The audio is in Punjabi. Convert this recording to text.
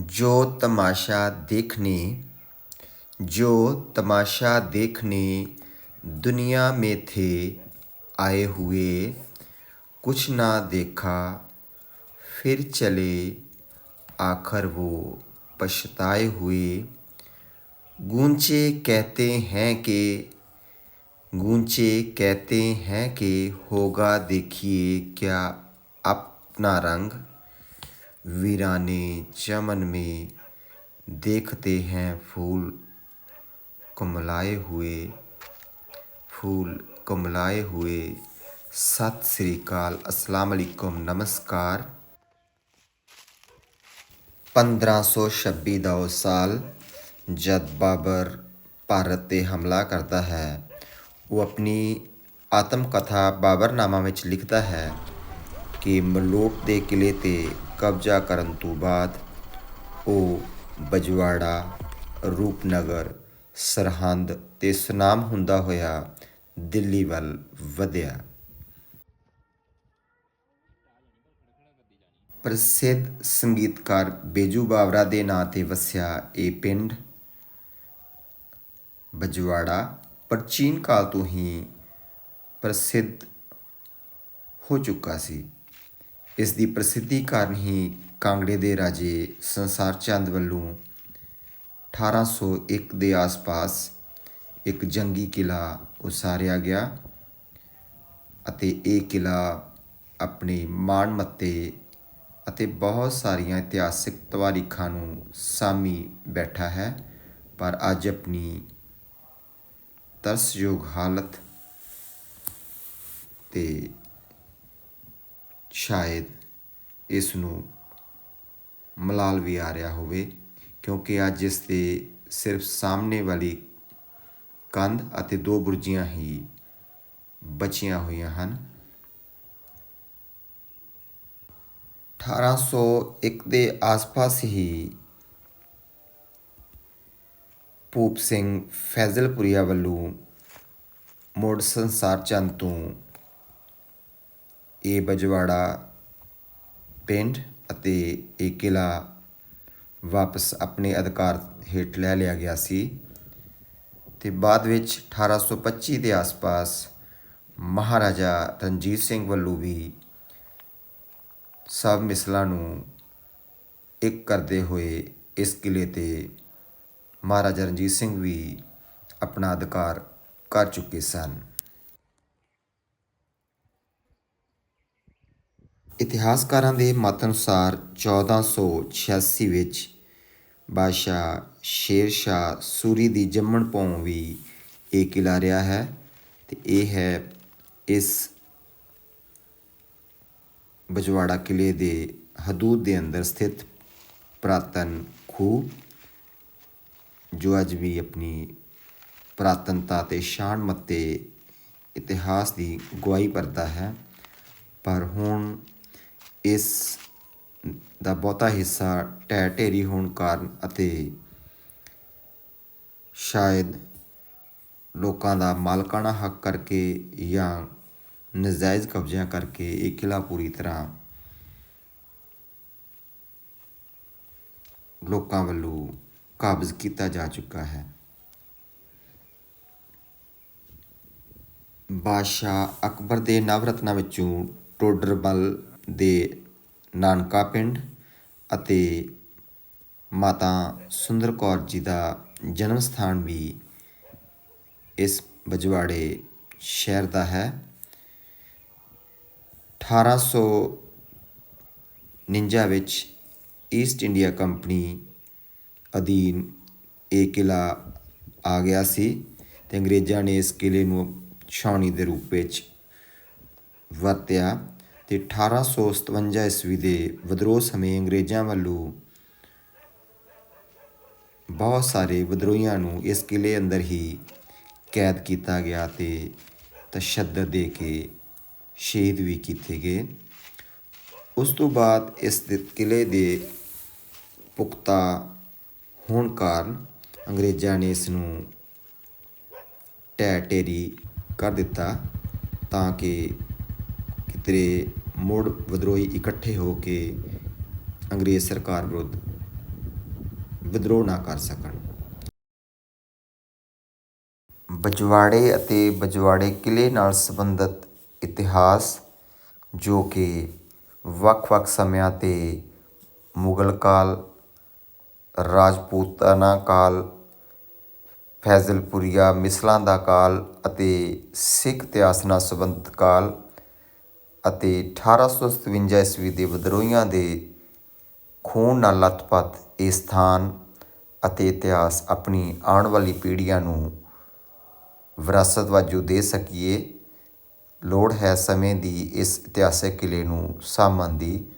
जो तमाशा देखने, जो तमाशा देखने दुनिया में थे, आए हुए, कुछ ना देखा, फिर चले, आखिर वो पछताए हुए। गूंचे कहते हैं कि गूंचे कहते हैं कि होगा देखिए क्या अपना रंग। वीराने चमन में देखते हैं फूल कुमलाए हुए ਫੂਲ ਕਮਲਾਏ ਹੋਏ ਸਤਿ ਸ੍ਰੀ ਅਕਾਲ ਅਸਲਾਮ ਅਲੈਕੁਮ ਨਮਸਕਾਰ 1526 ਦਾ ਉਹ ਸਾਲ ਜਦ ਬਾਬਰ ਭਾਰਤ ਤੇ ਹਮਲਾ ਕਰਦਾ ਹੈ ਉਹ ਆਪਣੀ ਆਤਮ ਕਥਾ ਬਾਬਰਨਾਮਾ ਵਿੱਚ ਲਿਖਦਾ ਹੈ ਕਿ ਮਲੋਟ ਦੇ ਕਿਲੇ ਤੇ ਕਬਜ਼ਾ ਕਰਨ ਤੋਂ ਬਾਅਦ ਉਹ ਬਜਵਾੜਾ, ਰੂਪਨਗਰ, ਸਰਹੰਦ ਤੇ ਸੁਨਾਮ ਹੁੰਦਾ ਹੋਇਆ ਦਿੱਲੀ ਵੱਲ ਵਧਿਆ। ਪ੍ਰਸਿੱਧ ਸੰਗੀਤਕਾਰ ਬੇਜੂ ਬਾਵਰਾ ਦੇ ਨਾਂ ਤੇ ਵਸਿਆ ਇਹ ਪਿੰਡ ਬਜਵਾੜਾ ਪ੍ਰਾਚੀਨ ਕਾਲ ਤੋਂ ਹੀ ਪ੍ਰਸਿੱਧ ਹੋ ਚੁੱਕਾ ਸੀ। ਇਸ ਦੀ ਪ੍ਰਸਿੱਧੀ ਕਾਰਨ ਹੀ ਕਾਂਗੜੇ ਦੇ ਰਾਜੇ ਸੰਸਾਰ ਚੰਦ ਵੱਲੋਂ 1801 ਦੇ ਆਸ-ਪਾਸ ਇੱਕ ਜੰਗੀ ਕਿਲਾ ਉਸਾਰਿਆ ਗਿਆ ਅਤੇ ਇਹ ਕਿਲਾ ਆਪਣੇ ਮਾਣ ਮੱਤੇ ਅਤੇ ਬਹੁਤ ਸਾਰੀਆਂ ਇਤਿਹਾਸਿਕ ਤਵਾਰੀਖਾਂ ਨੂੰ ਸਾਮੀ ਬੈਠਾ ਹੈ, ਪਰ ਅੱਜ ਆਪਣੀ ਤਰਸਯੋਗ ਹਾਲਤ ਤੇ ਸ਼ਾਇਦ ਇਸ ਨੂੰ ਮਲਾਲ ਵੀ ਆ ਰਿਹਾ ਹੋਵੇ, ਕਿਉਂਕਿ ਅੱਜ ਇਸ ਦੇ ਸਿਰਫ ਸਾਹਮਣੇ ਵਾਲੀ ਕੰਧ ਅਤੇ ਦੋ ਬੁਰਜੀਆਂ ਹੀ ਬਚੀਆਂ ਹੋਈਆਂ ਹਨ। 1801 ਦੇ ਆਸ-ਪਾਸ ਹੀ ਭੂਪ ਸਿੰਘ ਫੈਜ਼ਲਪੁਰੀਆ ਵੱਲੋਂ ਮੁੜ ਸੰਸਾਰ ਚੰਦ ਤੋਂ ਇਹ ਬਜਵਾੜਾ ਪਿੰਡ ਅਤੇ ਇਹ ਕਿਲ੍ਹਾ ਵਾਪਸ ਆਪਣੇ ਅਧਿਕਾਰ ਹੇਠ ਲੈ ਲਿਆ ਗਿਆ ਸੀ ਤੇ ਬਾਅਦ ਵਿੱਚ 1825 ਦੇ ਆਸ-ਪਾਸ ਮਹਾਰਾਜਾ ਰਣਜੀਤ ਸਿੰਘ ਵੱਲੋਂ ਵੀ ਸਭ ਮਿਸਲਾਂ ਨੂੰ ਇੱਕ ਕਰਦੇ ਹੋਏ ਇਸ ਕਿਲੇ ਤੇ ਮਹਾਰਾਜਾ ਰਣਜੀਤ ਸਿੰਘ ਵੀ ਆਪਣਾ ਅਧਿਕਾਰ ਕਰ ਚੁੱਕੇ ਸਨ। ਇਤਿਹਾਸਕਾਰਾਂ ਦੇ ਮਤ ਅਨੁਸਾਰ 1486 ਵਿੱਚ ਬਾਦਸ਼ਾਹ ਸ਼ੇਰ ਸ਼ਾਹ ਸੂਰੀ ਦੀ ਜੰਮਣ ਪੌਂ ਵੀ ਇਹ ਕਿਲਾ ਰਿਹਾ ਹੈ ਤੇ ਇਹ ਹੈ ਇਸ ਬਜਵਾੜਾ ਕਿਲੇ ਦੇ ਹਦੂਦ ਦੇ ਅੰਦਰ ਸਥਿਤ ਪ੍ਰਾਤਨ ਖੂਹ, ਜੋ ਅੱਜ ਵੀ ਆਪਣੀ ਪ੍ਰਾਤਨਤਾ ਤੇ ਸ਼ਾਨ ਮੱਤੇ ਇਤਿਹਾਸ ਦੀ ਗਵਾਹੀ ਭਰਦਾ ਹੈ। ਪਰ ਹੁਣ ਇਸ ਦਾ ਬਹੁਤਾ ਹਿੱਸਾ ਢਹਿ ਢੇਰੀ ਹੋਣ ਕਾਰਨ ਅਤੇ ਸ਼ਾਇਦ ਲੋਕਾਂ ਦਾ ਮਾਲਕਾਨਾ ਹੱਕ ਕਰਕੇ ਜਾਂ ਨਜਾਇਜ਼ ਕਬਜ਼ਿਆਂ ਕਰਕੇ ਇਹ ਕਿਲਾ ਪੂਰੀ ਤਰ੍ਹਾਂ ਲੋਕਾਂ ਵੱਲੋਂ ਕਾਬਜ਼ ਕੀਤਾ ਜਾ ਚੁੱਕਾ ਹੈ। ਬਾਦਸ਼ਾਹ ਅਕਬਰ ਦੇ ਨਵਰਤਨਾਂ ਵਿੱਚੋਂ ਟੋਡਰਬਲ ਦੇ ਨਾਨਕਾ ਪਿੰਡ ਅਤੇ ਮਾਤਾ ਸੁੰਦਰ ਕੌਰ ਜੀ ਦਾ ਜਨਮ ਸਥਾਨ ਵੀ ਇਸ ਬਜਵਾੜੇ ਸ਼ਹਿਰ ਦਾ ਹੈ। 1849 ਵਿੱਚ ਈਸਟ ਇੰਡੀਆ ਕੰਪਨੀ ਅਧੀਨ ਇਹ ਕਿਲਾ ਆ ਗਿਆ ਸੀ ਤੇ ਅੰਗਰੇਜ਼ਾਂ ਨੇ ਇਸ ਕਿਲੇ ਨੂੰ ਛਾਉਣੀ ਦੇ ਰੂਪ ਵਿੱਚ ਵਰਤਿਆ। ਤੇ 1857 ਈਸਵੀ ਦੇ ਵਿਦਰੋਹ ਸਮੇਂ ਅੰਗਰੇਜ਼ਾਂ ਵੱਲੋਂ ਬਹੁਤ ਸਾਰੇ ਵਿਦਰੋਹੀਆਂ ਨੂੰ ਇਸ ਕਿਲੇ ਅੰਦਰ ਹੀ ਕੈਦ ਕੀਤਾ ਗਿਆ ਤੇ ਤਸ਼ੱਦਦ ਦੇ ਕੇ ਸ਼ਹੀਦ ਵੀ ਕੀਤੇ ਗਏ। ਉਸ ਤੋਂ ਬਾਅਦ ਇਸ ਦੇ ਕਿਲੇ ਦੇ ਪੁਖਤਾ ਹੋਣ ਕਾਰਨ ਅੰਗਰੇਜ਼ਾਂ ਨੇ ਇਸ ਨੂੰ ਢਹਿ ਢੇਰੀ ਕਰ ਦਿੱਤਾ ਤਾਂ ਕਿ ਕਿਤੇ ਮੁੜ ਵਿਦਰੋਹੀ ਇਕੱਠੇ ਹੋ ਕੇ ਅੰਗਰੇਜ਼ ਸਰਕਾਰ ਵਿਰੁੱਧ ਵਿਦਰੋਹ ਨਾ ਕਰ ਸਕਣ। ਬਜਵਾੜੇ ਅਤੇ ਬਜਵਾੜੇ ਕਿਲ੍ਹੇ ਨਾਲ ਸੰਬੰਧਿਤ ਇਤਿਹਾਸ, ਜੋ ਕਿ ਵੱਖ-ਵੱਖ ਸਮਿਆਂ 'ਤੇ ਮੁਗਲ ਕਾਲ, ਰਾਜਪੂਤਾਨਾ ਕਾਲ, ਫੈਜ਼ਲਪੁਰੀਆ ਮਿਸਲਾਂ ਦਾ ਕਾਲ ਅਤੇ ਸਿੱਖ ਇਤਿਹਾਸ ਨਾਲ ਸੰਬੰਧਿਤ ਕਾਲ ਅਤੇ 1857 ਈਸਵੀ ਦੇ ਵਿਦਰੋਹੀਆਂ ਦੇ ਖੂਨ ਨਾਲ ਲੱਥਪੱਥ ਇਹ ਸਥਾਨ ਅਤੇ ਇਤਿਹਾਸ ਆਪਣੀ ਆਉਣ ਵਾਲੀ ਪੀੜ੍ਹੀਆਂ ਨੂੰ ਵਿਰਾਸਤ ਵਜੋਂ ਦੇ ਸਕੀਏ। ਲੋੜ ਹੈ ਸਮੇਂ ਦੀ ਇਸ ਇਤਿਹਾਸਕ ਕਿਲ੍ਹੇ ਨੂੰ ਸਾਂਭਣ ਦੀ।